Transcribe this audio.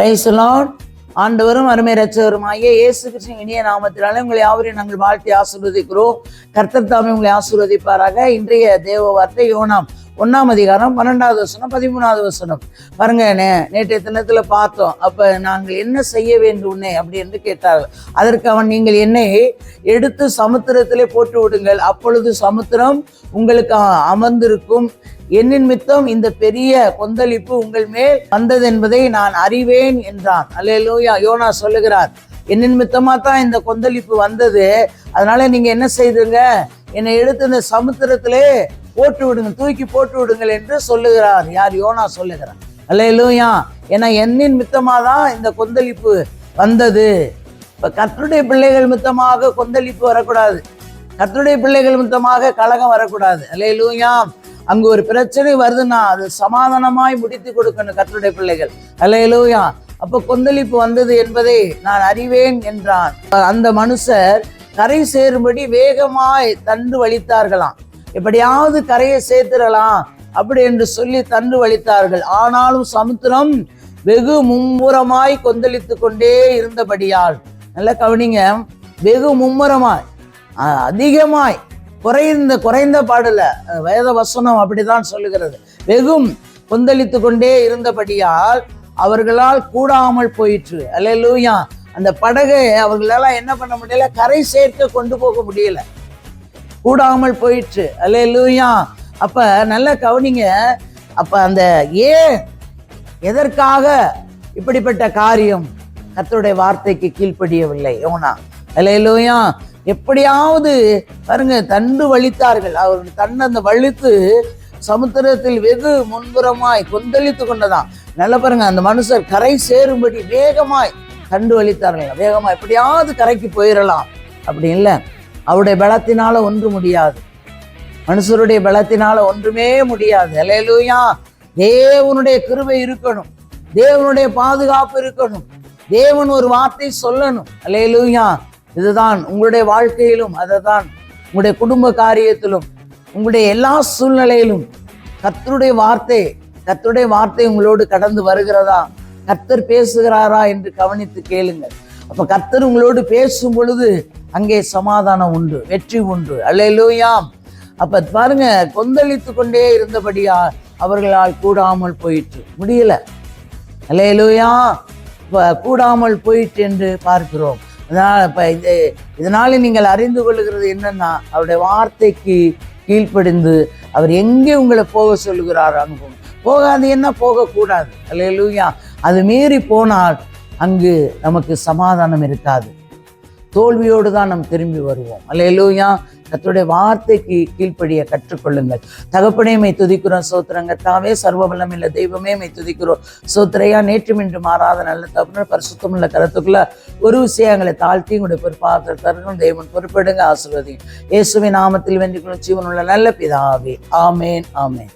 பிரைசலான் ஆண்டவரும் அருமை ரச்சவருமாகிய இயேசு கிருஷ்ணன் இனிய நாமத்தினாலே உங்களை யாவரையும் நாங்கள் வாழ்த்தி ஆசீர்வதிக்கிறோம். கர்த்தர் தாமே உங்களை ஆசீர்வதிப்பாராக. இன்றைய தேவ வார்த்தை யோனாம் ஒன்றாம் அதிகாரம் பன்னெண்டாவது வசனம் பதிமூணாவது வசனம். பாருங்க நே நேற்றைய தினத்தில் பார்த்தோம். அப்போ நாங்கள் என்ன செய்ய வேண்டும்னே அப்படி என்று கேட்டார்கள். அதற்கு அவன் நீங்கள் என்னை எடுத்து சமுத்திரத்திலே போட்டு விடுங்கள். அப்பொழுது சமுத்திரம் உங்களுக்கு அமர்ந்திருக்கும். என்னின் மித்தம் இந்த பெரிய கொந்தளிப்பு உங்கள் மேல் வந்தது என்பதை நான் அறிவேன் என்றான். அல்லேலூயா யோனா சொல்லுகிறார். என்னின் மித்தமா தான் இந்த கொந்தளிப்பு வந்தது. அதனால நீங்க என்ன செய்துங்க? என்னை எடுத்து இந்த சமுத்திரத்திலே போட்டு விடுங்க தூக்கி போட்டு விடுங்கள் என்று சொல்லுகிறார். யார்? யோனா சொல்லுகிறார். அல்லேலூயா. ஏன்னா என்னின் மித்தமாக தான் இந்த கொந்தளிப்பு வந்தது. இப்போ கத்தருடைய பிள்ளைகள் மித்தமாக கொந்தளிப்பு வரக்கூடாது. கத்தருடைய பிள்ளைகள் மித்தமாக கலகம் வரக்கூடாது. அல்லேலூயா. அங்கு ஒரு பிரச்சனை வருதுன்னா அது சமாதானமாய் முடித்து கொடுக்கணும் கத்தருடைய பிள்ளைகள். அல்லேலூயா. அப்போ கொந்தளிப்பு வந்தது என்பதை நான் அறிவேன் என்றான். அந்த மனுஷர் கரை சேரும்படி வேகமாய் தண்டு வலித்தார்களாம். எப்படியாவது கரையை சேர்த்துடலாம் அப்படி என்று சொல்லி தன்று வலித்தார்கள். ஆனாலும் சமுத்திரம் வெகு மும்முரமாய் கொந்தளித்து கொண்டே இருந்தபடியால் நல்ல கவனிங்க வெகு மும்முரமாய் அதிகமாய் குறைந்த குறைந்த பாடல வேத வசனம் அப்படிதான் சொல்லுகிறது. வெகும் கொந்தளித்து கொண்டே இருந்தபடியால் அவர்களால் கூடாமல் போயிற்று. அல்ல லூயா அந்த படகை அவர்களால் என்ன பண்ண முடியல? கரை சேர்க்க கொண்டு போக முடியல. கூடாமல் போயிடுச்சு அல்லே லூயா அப்போ நல்ல கவனிங்க. அப்போ அந்த ஏன் எதற்காக இப்படிப்பட்ட காரியம் கத்தருடைய வார்த்தைக்கு கீழ்ப்படியவில்லை? யோனா. அல்லேலூயா. எப்படியாவது பாருங்க தண்டு வலித்தார்கள். அவர் தன்னை அந்த வலித்து சமுத்திரத்தில் வெகு முன்புறமாய் கொந்தளித்து கொண்டதான் நல்லா பாருங்க அந்த மனுஷர் கரை சேரும்படி வேகமாய் தண்டு வலித்தார்கள். வேகமாக எப்படியாவது கரைக்கு போயிடலாம் அப்படி இல்லை. அவருடைய பலத்தினால ஒன்று முடியாது. மனுஷருடைய பலத்தினால ஒன்றுமே முடியாது. அலையலூயா தேவனுடைய கிருபை இருக்கணும். தேவனுடைய பாதுகாப்பு இருக்கணும். தேவன் ஒரு வார்த்தை சொல்லணும். அலையலூயா இதுதான் உங்களுடைய வாழ்க்கையிலும் அதை தான் உங்களுடைய குடும்ப காரியத்திலும் உங்களுடைய எல்லா சூழ்நிலையிலும் கர்த்தருடைய வார்த்தை கர்த்தருடைய வார்த்தை உங்களோடு கடந்து வருகிறதா? கர்த்தர் பேசுகிறாரா என்று கவனித்து கேளுங்கள். அப்ப கர்த்தர் உங்களோடு பேசும் பொழுது அங்கே சமாதானம் உண்டு வெற்றி உண்டு. அல்லையிலூயாம் அப்ப பாருங்க கொந்தளித்து கொண்டே இருந்தபடியா அவர்களால் கூடாமல் போயிற்று. முடியல. அல்லையிலூயா இப்ப கூடாமல் போயிற்று என்று பார்க்கிறோம். அதனால் இப்போ இது இதனால நீங்கள் அறிந்து கொள்ளுகிறது என்னன்னா அவருடைய வார்த்தைக்கு கீழ்ப்படிந்து அவர் எங்கே உங்களை போக சொல்லுகிறார் அனுபவம். போகாது என்ன? போகக்கூடாது. அல்லையிலூயா அது மீறி போனால் அங்கு நமக்கு சமாதானம் இருக்காது. தோல்வியோடு தான் நாம் திரும்பி வருவோம். அல்லேலூயா. கர்த்தருடைய வார்த்தைக்கு கீழ்ப்படிய கற்றுக்கொள்ளுங்கள். தகப்பனே மை துதிக்கிறோம். சோத்திரங்க தாவே சர்வபலம் இல்லை தெய்வமே மை துதிக்கிறோம். சோத்திரையா நேற்று இன்று மாறாத நல்ல தப்புனர் பரிசுத்தமுள்ள கருத்துக்குள்ள ஒரு விஷயங்களை தாழ்த்தி உங்களுடைய பொறுப்பாக தரணும். தெய்வன் பொறுப்பெடுங்க ஆசிர்வதிங்க. இயேசுவின் நாமத்தில் வென்றுக்கணும் ஜீவனுள்ள நல்ல பிதாவே. ஆமேன் ஆமேன்.